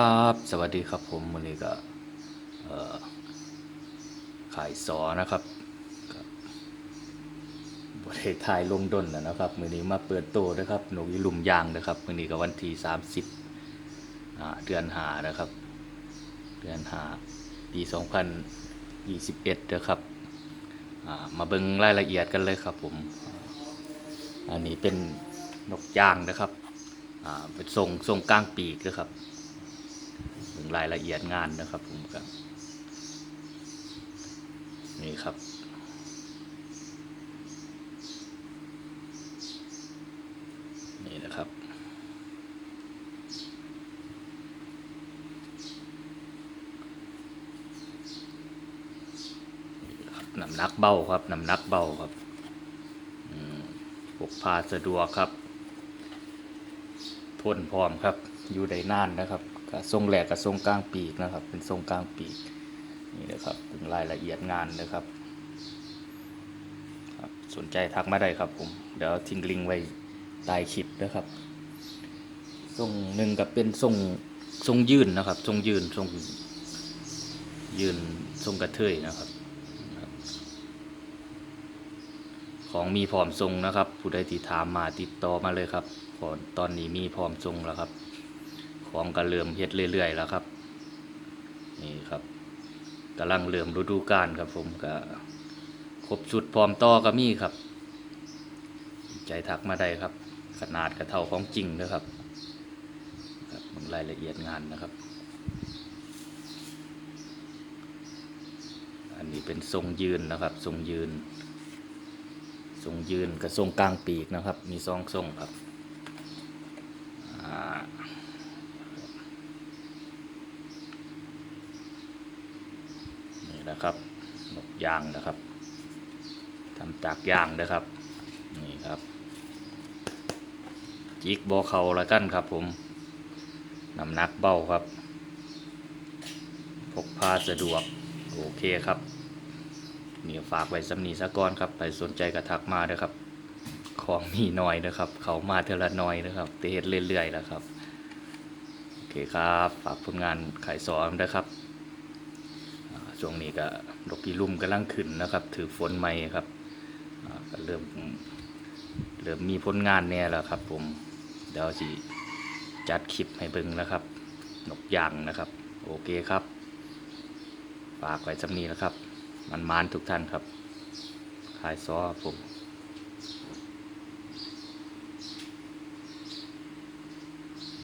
ครับสวัสดีครับผมวันนี้ก็ขายสอนะครับบริทยลงดนนะนะครับมือนี้มาเปิดโตนะครับหนูอีหลุมยางนะครับมือนี้ก็วันที่สามสิบเดือนหานะครับ เดือนหาปีสองพันยี่สิบเอ็ดนะครับมาเบิ่งรายละเอียดกันเลยครับผมอันนี้เป็นนกยางนะครับเป็นทรงทรงกลางปีกนะครับ รายละเอียดงานนะครับผมครับนี่ครับนี่นะครับ น้ำหนักเบาครับ น้ำหนักเบาครับพกพาสะดวกครับ ทนพร้อมครับ อยู่ได้นานนะครับ ก็ทรงแหลกกับทรงกลางปีกนะครับ เป็นทรงกลางปีกนี่นะครับถึงรายละเอียดงานนะครับครับ สนใจทักมาได้ครับผมเดี๋ยวทิ้งลิงไว้ใต้คลิปนะครับทรงหนึ่งกับเป็นทรงทรงยืนนะครับ ทรงยืนทรงยืนทรงกระเทยนะครับ ของมีพร้อมทรงนะครับ ผู้ใดที่ถามมาติดต่อมาเลยครับตอนนี้มีพร้อมทรงแล้วครับ ของก็เริ่มเฮ็ดเรื่อยๆแล้วครับ นี่ครับกำลังเริ่มฤดูกาลครับผมก็ครบชุดพร้อมต่อก็มีครับ ใจทักมาได้ครับ ขนาดกระเท่าของจริงนะครับครับมึงรายละเอียดงานนะครับ อันนี้เป็นทรงยืนนะครับ ทรงยืน ทรงยืนกับทรงกลางปีกนะครับ มีสองทรงครับอ่า นะครับนกยางนะครับทำจากยางนะครับ นี่ครับ จิกบอเขาละกันครับผมน้ำหนักเบาครับ พกพาสะดวก โอเคครับนี่ฝากไว้สำนีสะก้อนครับ ไปสนใจกระทักมาเด้อครับ ของมีน้อยนะครับ เขามาเทอละน้อยนะครับแต่เรื่อยๆแล้วครับ โอเคครับ ฝากผลงานขายสอนนะครับ ช่วงนี้ก็ดอกกีลุ่มกำลังขึ้นนะครับ ถือฝนใหม่ครับก็เริ่มเริ่มมีผลงานเนี่ยแล้วครับ ผมเดี๋ยวสิจัดคลิปให้เบิ่งนะครับนกยางนะครับ โอเคครับฝากไว้สำนีนะครับ มันมานทุกท่านครับขายซอผม